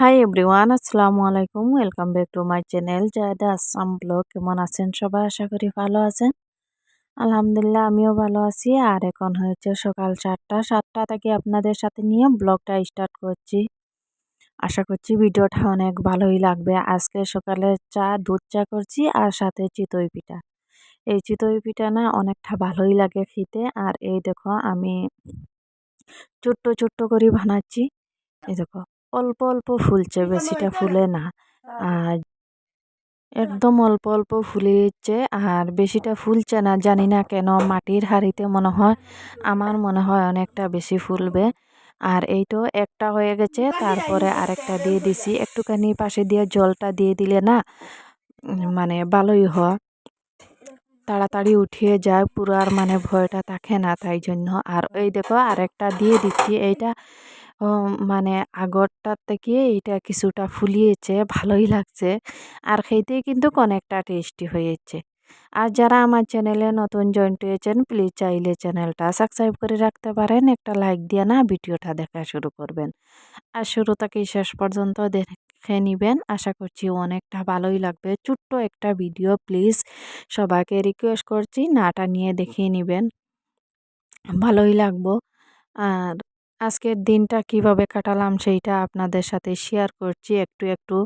High everyone আসসালামু আলাইকুম welcome back to my channel Zayda Assam blog কেমন আছেন সবাই? আশা করি ভালো আছেন। আলহামদুলিল্লাহ, আমিও ভালো আছি। আর এখন হয়েছে সকাল সাতটা। সাতটা থেকে আপনাদের সাথে নিয়ে ব্লগটা স্টার্ট করছি। আশা করছি ভিডিওটা অনেক ভালোই লাগবে। আজকে সকালে চা, দুধ চা করছি আর সাথে চিতই পিঠা। এই চিতই পিঠা না অনেকটা ভালোই লাগে খেতে। আর এই দেখো, আমি ছোট্ট ছোট্ট করে বানাচ্ছি। এই দেখো। অল্প অল্প ফুলছে বেশিটা ফুলে না। আর একদম অল্প অল্প ফুলেছে আর বেশিটা ফুলছে না জানি না কেন মাটির হাঁড়িতে মনে হয় আমার মনে হয় অনেকটা বেশি ফুলবে। আর এই তো একটা হয়ে গেছে তারপরে আরেকটা দিয়ে দিছি। একটুখানি পাশে দিয়ে জলটা দিয়ে দিলে না মানে ভালোই হয়। তাড়াতাড়ি উঠিয়ে যায় পুরো আর মানে ভয়টা থাকে না তাই জন্য। আর এই দেখো আরেকটা দিয়ে দিচ্ছি এইটা মানে আগরটার থেকে এইটা কিছুটা ফুলিয়েছে, ভালোই লাগছে। আর খেতে কিন্তু অনেকটা টেস্টি হয়েছে। আর যারা আমার চ্যানেলে নতুন জয়েন্ট হয়েছেন প্লিজ চাইলে চ্যানেলটা সাবস্ক্রাইব করে রাখতে পারেন, একটা লাইক দিয়ে না ভিডিওটা দেখা শুরু করবেন। আর শুরু থেকে শেষ পর্যন্ত দেখে নেবেন। আশা করছি অনেকটা ভালোই লাগবে। ছোট্ট একটা ভিডিও প্লিজ সবাইকে রিকোয়েস্ট করছি, নাটা নিয়ে দেখিয়ে নেবেন। ভালোই লাগবো। আর আজকের দিনটা কীভাবে কাটালাম সেইটা আপনাদের সাথে শেয়ার করছি। একটু একটু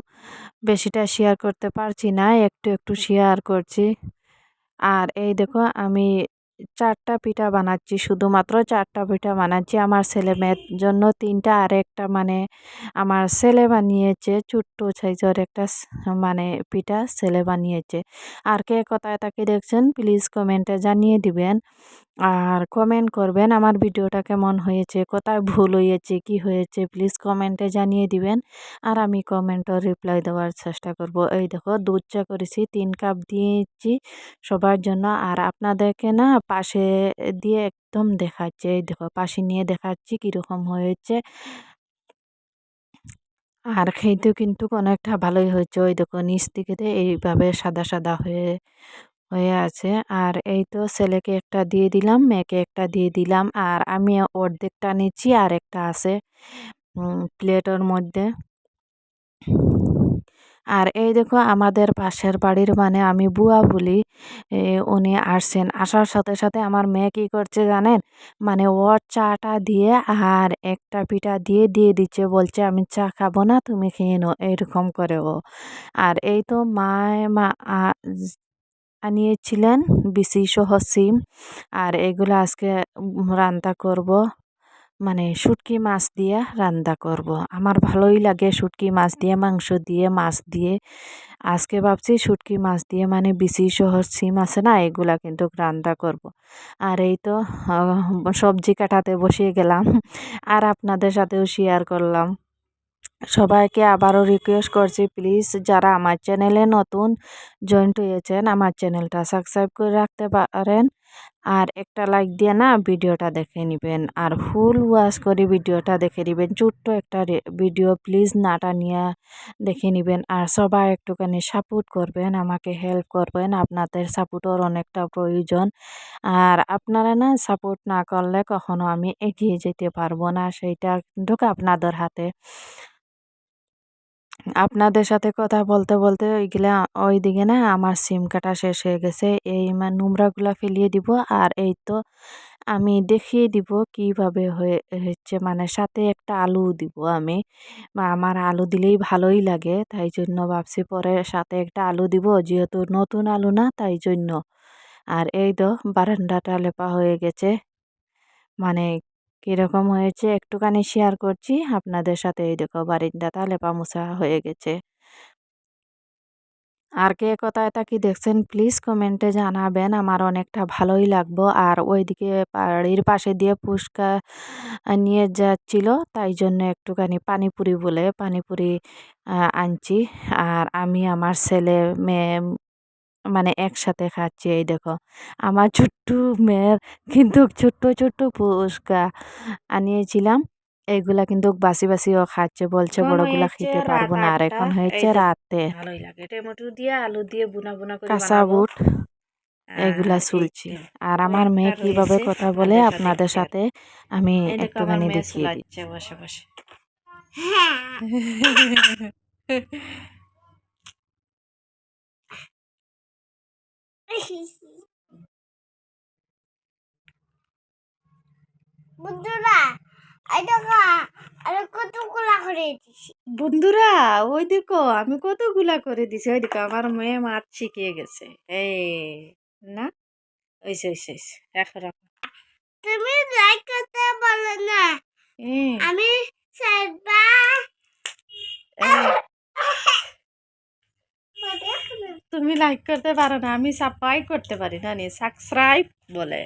বেশিটা শেয়ার করতে পারছি না, একটু একটু শেয়ার করছি। আর এই দেখো, আমি চারটা পিঠা বানাচ্ছি, শুধুমাত্র চারটা পিঠা বানাচ্ছি। আমার ছেলে মেয়ের জন্য তিনটা আর একটা মানে আমার ছেলে বানিয়েছে, ছোট্ট সাইজের একটা মানে পিঠা ছেলে বানিয়েছে। আর কে কোথায় তাকে দেখছেন প্লিজ কমেন্টে জানিয়ে দিবেন। আর কমেন্ট করবেন আমার ভিডিওটা কেমন হয়েছে, কোথায় ভুল হয়েছে, কি হয়েছে প্লিজ কমেন্টে জানিয়ে দিবেন। আর আমি কমেন্টও রিপ্লাই দেওয়ার চেষ্টা করব। এই দেখো, দুধ চা করেছি, তিন কাপ দিয়েছি সবার জন্য। আর আপনাদেরকে না পাশে দিয়ে একদম দেখাচ্ছে, এই দেখো পাশে নিয়ে দেখাচ্ছি কীরকম হয়েছে। আর খেতেও কিন্তু অনেকটা ভালোই হয়েছে। ওই দেখো নিচ থেকে এইভাবে সাদা সাদা হয়ে হয়ে আছে। আর এই তো ছেলেকে একটা দিয়ে দিলাম, মেয়েকে একটা দিয়ে দিলাম। আর আমি অর্ধেকটা নিচ্ছি, আর একটা আছে প্লেটের মধ্যে। আর এই দেখো আমাদের পাশের বাড়ির মানে আমি বুয়া বলি উনি আসছেন। আসার সাথে সাথে আমার মেয়ে কী করছে জানেন? মানে ওর চাটা দিয়ে আর একটা পিঠা দিয়ে দিয়ে দিচ্ছে। বলছে, আমি চা খাব না, তুমি খেয়ে নো এরকম করে ও। আর এই তো মায় মা আনিয়েছিলেন, বিসি সহ সিম। আর এগুলো আজকে রান্না করব। মানে শুটকি মাছ দিয়ে রান্না করব। আমার ভালোই লাগে শুটকি মাছ দিয়ে, মাংস দিয়ে, মাছ দিয়ে আজকে ভাবছি শুটকি মাছ দিয়ে মানে বিসি শহর সিম আছে না, এগুলা কিন্তু রান্না করব। আর এই তো সবজি কাটাতে বসিয়ে গেলাম আর আপনাদের সাথেও শেয়ার করলাম সবাইকে আবারও রিকোয়েস্ট করছি প্লিজ যারা আমার চ্যানেলে নতুন জয়েন্ট হয়েছেন, আমার চ্যানেলটা সাবস্ক্রাইব করে রাখতে পারেন আর একটা লাইক দিয়ে না ভিডিওটা দেখে নেবেন। আর ফুল ওয়াশ করে ভিডিওটা দেখে নেবেন। ছোট্ট একটা ভিডিও প্লিজ নাটা নিয়ে দেখে নেবেন। আর সবাই একটুখানি সাপোর্ট করবেন, আমাকে হেল্প করবেন। আপনাদের সাপোর্টর অনেকটা প্রয়োজন। আর আপনারা না সাপোর্ট না করলে কখনো আমি এগিয়ে যেতে পারব না। সেইটা কিন্তু আপনাদের হাতে। আপনাদের সাথে কথা বলতে বলতে ওইগুলা ওইদিকে না আমার সিম কাটা শেষ হয়ে গেছে। এই নোংরাগুলা ফেলিয়ে দিব আর এই তো আমি দেখিয়ে দিব কীভাবে হচ্ছে মানে সাথে একটা আলু দিব আমি। আমার আলু দিলেই ভালোই লাগে, তাই জন্য ভাবছি পরে সাথে একটা আলু দিব, যেহেতু নতুন আলু না, তাই জন্য। আর এই তো বারান্দাটা লেপা হয়ে গেছে। মানে কীরকম হয়েছে, একটুখানি শেয়ার করছি। আপনাদের সাথে এই দেখো বারিন্দাটা লেপা মোছা হয়ে গেছে। আর কে কোথায় কি দেখছেন প্লিজ কমেন্টে জানাবেন। আমার অনেকটা ভালোই লাগবো। আর ওইদিকে বাড়ির পাশে দিয়ে ফুচকা নিয়ে যাচ্ছিল, তাই জন্য একটুখানি পানিপুরি বলে পানিপুরি আনছি। আর আমি আমার ছেলে, মেয়ে মানে একসাথে খাচ্ছি এই দেখো। আমার ছোট্ট মেয়ের কিন্তু ছোট্ট ছোট্ট ফুচকা আনিয়েছিলাম। এগুলা কিন্তু বাসি বাসিও খাচ্ছে বলছে বড়গুলা খেতে পারব না। আর এখন হয়েছে রাতে। ভালোই লাগে। টমেটো দিয়ে আলু দিয়ে বুনা বুনা করে কাঁচা বুট এগুলা চুলছি আর আমার মেয়ে কীভাবে কথা বলে আপনাদের সাথে আমি একটুখানি দেখিয়ে দিচ্ছি। বসে বসে। বন্ধুরা কতগুলা করে দিছি। বন্ধুরা ওই দেখো আমি কতগুলা করে দিছি। ওই দেখো আমার মেয়ে মাছ শিখিয়ে গেছে। এই না? ওইসে ওইসে ওইসে রাখো রাখো। তুমি লাইক করতে বলো না। এই, আমি সাইবা এই, তুমি লাইক করতে পারো না আমি সাবস্ক্রাইব করতে পারি না নি সাবস্ক্রাইব বলে।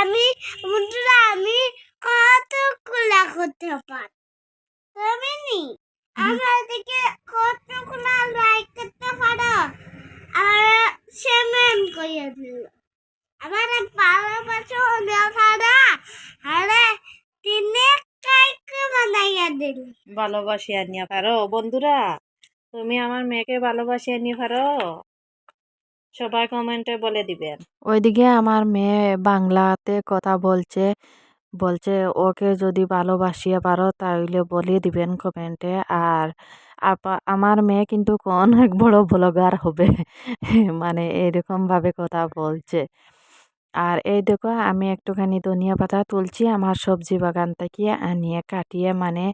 আমি বন্ধুরা আমি কতগুলা করতে পারি? তুমি নি আমার দিকে কতগুলা লাইক করতে পারো? আর সেমেন কইয়া দিল আমার ভালোবাসা দেখারা আরে তিনে কাইক বানাইয়া দিল। ভালোবাসি আনিয়া পারো। বন্ধুরা তুমি আমার মেয়েকে ভালোবাসি আনিয়ে পারো? সবাই কমেন্টে বলে দিবেন। ওইদিকে আমার মেয়ে বাংলাতে কথা বলছে বলছে ওকে যদি ভালোবাসিয়ে পারো তাহলে বলে দিবেন কমেন্টে আর আমার মেয়ে কিন্তু অনেক বড় ব্লগার হবে মানে এরকমভাবে কথা বলছে। আর এই দেখো, আমি একটুখানি ধনিয়া পাতা তুলছি, আমার সবজি বাগান থেকে আনিয়ে কাটিয়ে মানে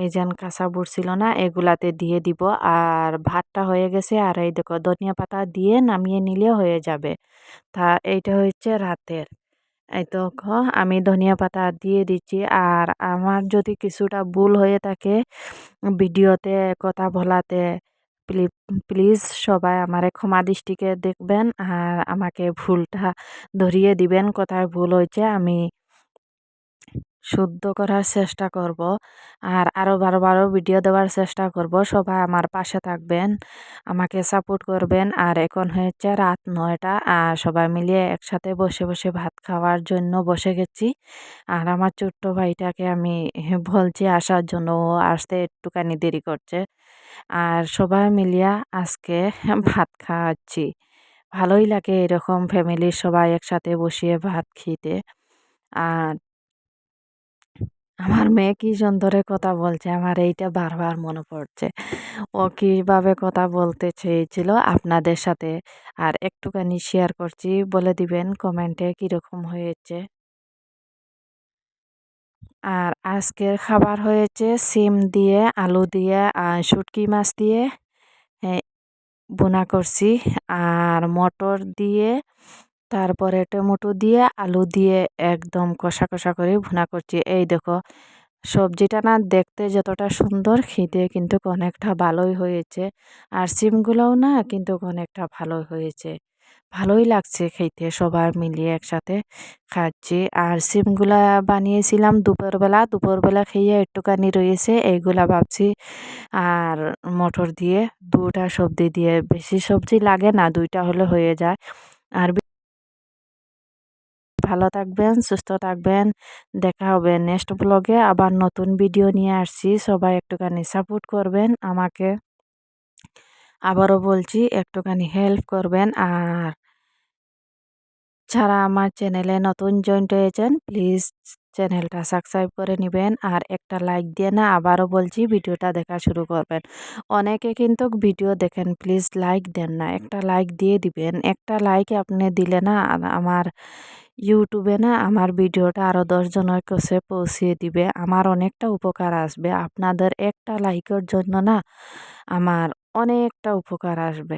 এই যেন কাঁচা বুট ছিল না, এগুলাতে দিয়ে দিব। আর ভাতটা হয়ে গেছে, আর এই দেখো ধনিয়া পাতা দিয়ে নামিয়ে নিলে হয়ে যাবে। তা এইটা হচ্ছে রাতের। এই তো আমি ধনিয়া পাতা দিয়ে দিচ্ছি। আর আমার যদি কিছুটা ভুল হয়ে থাকে, ভিডিওতে কথা বলাতে প্লিজ সবাই আমার ক্ষমা দৃষ্টিকে দেখবেন। আর আমাকে ভুলটা ধরিয়ে দিবেন, কোথায় ভুল হয়েছে আমি শুদ্ধ করার চেষ্টা করব। আর আরও বারো বারো ভিডিও দেওয়ার চেষ্টা করব। সবাই আমার পাশে থাকবেন, আমাকে সাপোর্ট করবেন। আর এখন হয়েছে রাত নয়টা, আর সবাই মিলিয়ে একসাথে বসে বসে ভাত খাওয়ার জন্য বসে গেছি। আর আমার ছোট্ট ভাইটাকে আমি বলছি আসার জন্য, ও আসতে একটুখানি দেরি করছে। আর সবাই মিলিয়া আজকে ভাত খাওয়াচ্ছি ভালোই লাগে এরকম ফ্যামিলির সবাই একসাথে বসিয়ে ভাত খেতে। আর আমার মেয়ে কি সুন্দরে কথা বলছে? আমার এইটা বারবার মনে পড়ছে। ও কীভাবে কথা বলতে চেয়েছিল আপনাদের সাথে? আর একটুখানি শেয়ার করছি, বলে দিবেন কমেন্টে কীরকম হয়েছে? আর আজকের খাবার হয়েছে সিম দিয়ে, আলু দিয়ে আর শুটকি মাছ দিয়ে বোনা করছি। আর মটর দিয়ে তারপরে টমেটো দিয়ে, আলু দিয়ে একদম কষা কষা করে ভুনা করছি। এই দেখো, সবজিটা না দেখতে যতটা সুন্দর, খেতে কিন্তু অনেকটা ভালোই হয়েছে। আর সিমগুলোও না কিন্তু অনেকটা ভালোই হয়েছে। ভালোই লাগছে খেতে, সবাই মিলিয়ে একসাথে খাচ্ছি। আর সিমগুলা বানিয়েছিলাম দুপুরবেলা দুপুরবেলা খেয়ে একটুখানি রয়েছে, এইগুলা ভাবছি। আর মটর দিয়ে, দুটা সবজি দিয়ে, বেশি সবজি লাগে না, দুইটা হলে হয়ে যায়। আর ভালো থাকবেন, সুস্থ থাকবেন। দেখা হবে নেক্সট ব্লগে আবার নতুন ভিডিও নিয়ে আসছি। সবাই একটুখানি সাপোর্ট করবেন আমাকে। আবারও বলছি, একটুখানি হেল্প করবেন। আর ছাড়া আমার চ্যানেলে নতুন জয়েন্ট হয়েছেন প্লিজ চ্যানেলটা সাবস্ক্রাইব করে নেবেন আর একটা লাইক দিয়ে না আবারও বলছি ভিডিওটা দেখা শুরু করবেন। অনেকে কিন্তু ভিডিও দেখেন, প্লিজ লাইক দেন না, একটা লাইক দিয়ে দিবেন। একটা লাইক আপনি দিলে না আমার ইউটিউবে না আমার ভিডিওটা আরও দশজনের কাছে পৌঁছিয়ে দিবে। আমার অনেকটা উপকার আসবে। আপনাদের একটা লাইকের জন্য না আমার অনেকটা উপকার আসবে।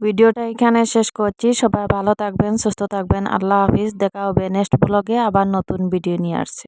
ভিডিওটা এখানে শেষ করছি। সবাই ভালো থাকবেন, সুস্থ থাকবেন। আল্লাহ হাফিজ। দেখা হবে নেক্সট ব্লগে আবার নতুন ভিডিও নিয়ে আসছি।